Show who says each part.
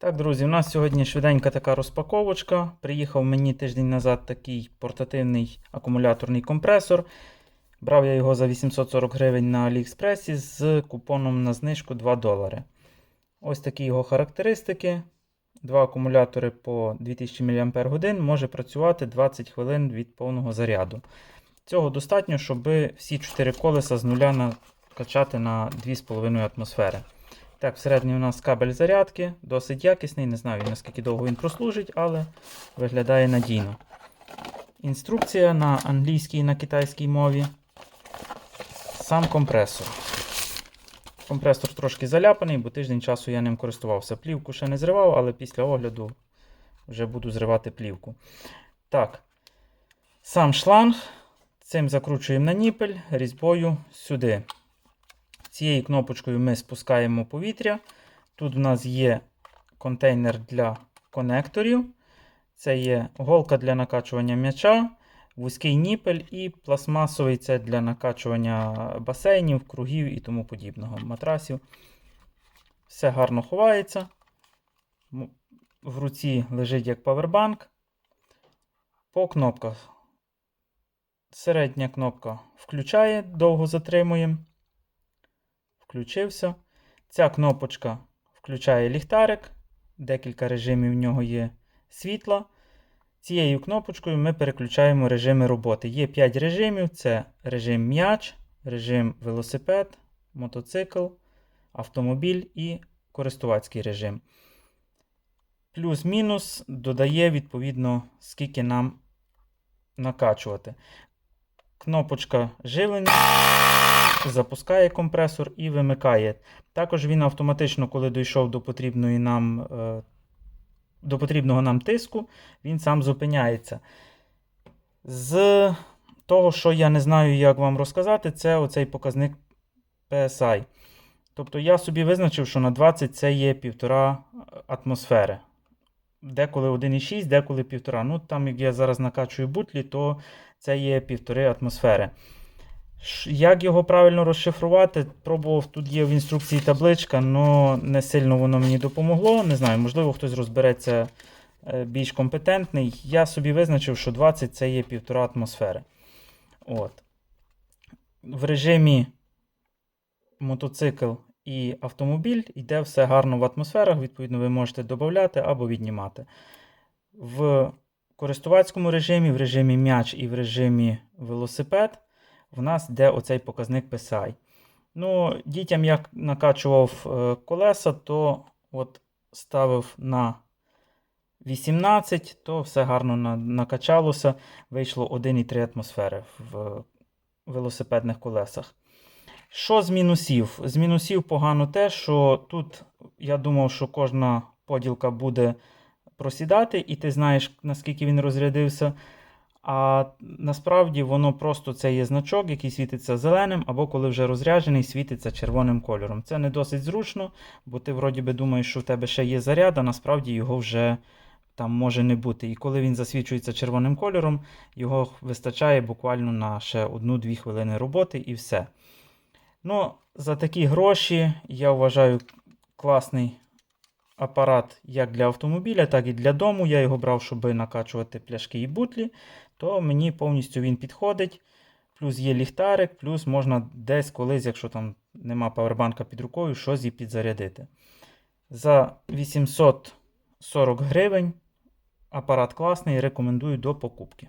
Speaker 1: Так, друзі, у нас сьогодні швиденька така розпаковочка. Приїхав мені тиждень назад такий портативний акумуляторний компресор. Брав я його за 840 гривень на Аліекспресі з купоном на знижку 2 долари. Ось такі його характеристики. Два акумулятори по 2000 мАч може працювати 20 хвилин від повного заряду. Цього достатньо, щоб всі 4 колеса з нуля накачати на 2,5 атмосфери. Так, всередині у нас кабель зарядки, досить якісний, не знаю наскільки довго він прослужить, але виглядає надійно. Інструкція на англійській і на китайській мові. Сам компресор. Компресор трошки заляпаний, бо тиждень часу я ним користувався. Плівку ще не зривав, але після огляду вже буду зривати плівку. Так, сам шланг. Цим закручуємо на ніпель різьбою сюди. Цією кнопочкою ми спускаємо повітря. Тут в нас є контейнер для конекторів. Це є голка для накачування м'яча, вузький ніпель і пластмасовий це для накачування басейнів, кругів і тому подібного матрасів. Все гарно ховається. В руці лежить як павербанк. По кнопках. Середня кнопка включає, довго затримуємо включився. Ця кнопочка включає ліхтарик, декілька режимів в нього є світла. Цією кнопочкою ми переключаємо режими роботи. Є 5 режимів: це режим м'яч, режим велосипед, мотоцикл, автомобіль і користувацький режим. Плюс-мінус додає відповідно, скільки нам накачувати. Кнопочка живлення запускає компресор і вимикає. Також він автоматично, коли дійшов до потрібної нам, е, до потрібного нам тиску, він сам зупиняється. З того, що я не знаю, як вам розказати, це оцей показник PSI. Тобто я собі визначив, що на 20 це є 1,5 атмосфери. Деколи 1,6, деколи 1,5. Ну, там, як я зараз накачую бутлі, то це є 1,5 атмосфери. Як його правильно розшифрувати? Пробував, тут є в інструкції табличка, але не сильно воно мені допомогло. Не знаю, можливо, хтось розбереться е, більш компетентний. Я собі визначив, що 20 це є 1,5 атмосфери. От. В режимі мотоцикл і автомобіль йде все гарно в атмосферах. Відповідно, ви можете додати або віднімати. В користувацькому режимі, в режимі м'яч і в режимі велосипед в нас йде оцей показник PSI. Ну, дітям я накачував е, колеса, то от ставив на 18, то все гарно на- накачалося. Вийшло 1,3 атмосфери в велосипедних колесах. Що з мінусів? З мінусів погано те, що тут я думав, що кожна поділка буде просідати, і ти знаєш, наскільки він розрядився. А насправді воно просто це є значок, який світиться зеленим, або коли вже розряджений, світиться червоним кольором. Це не досить зручно, бо ти вроді би думаєш, що в тебе ще є заряд, а насправді його вже там може не бути. І коли він засвічується червоним кольором, його вистачає буквально на ще 1-2 хвилини роботи і все. Ну, за такі гроші я вважаю класний апарат як для автомобіля, так і для дому. Я його брав, щоб накачувати пляшки і бутлі, то мені повністю він підходить. Плюс є ліхтарик, плюс можна десь колись, якщо там нема павербанка під рукою, щось і підзарядити. За 840 гривень апарат класний, рекомендую до покупки.